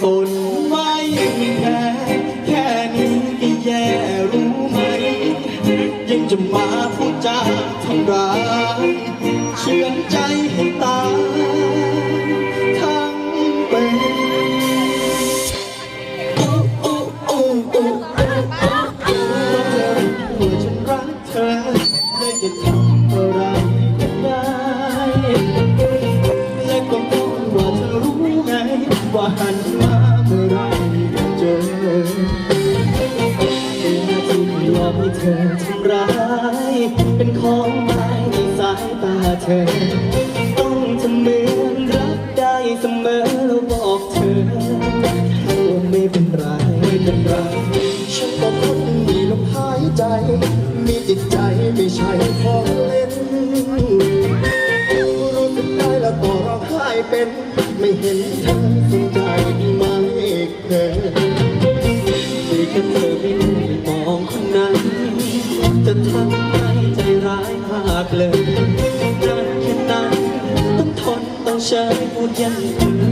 สนไม่แค่ายเป็นของหมายในสายตาเธอ ต้องทำเหมือนรักได้เสมอแล้วบอกเธอว่าไม่เป็นไรไม่เป็นไรฉันก็คนมีลมหายใจ มีจิตใจไม่ใช่ของเล่นรู้สึกได้แล้วก็ร้องไห้เป็นไม่เห็นเธอสนใจไหมเธอที่แค่เธอไม่ได้มองคนนั้น ยพูดอ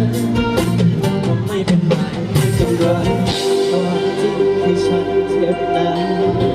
ยังก็ไม่เป็นไรไม่เป็นไรความจริงให้ฉันเจ็บแต่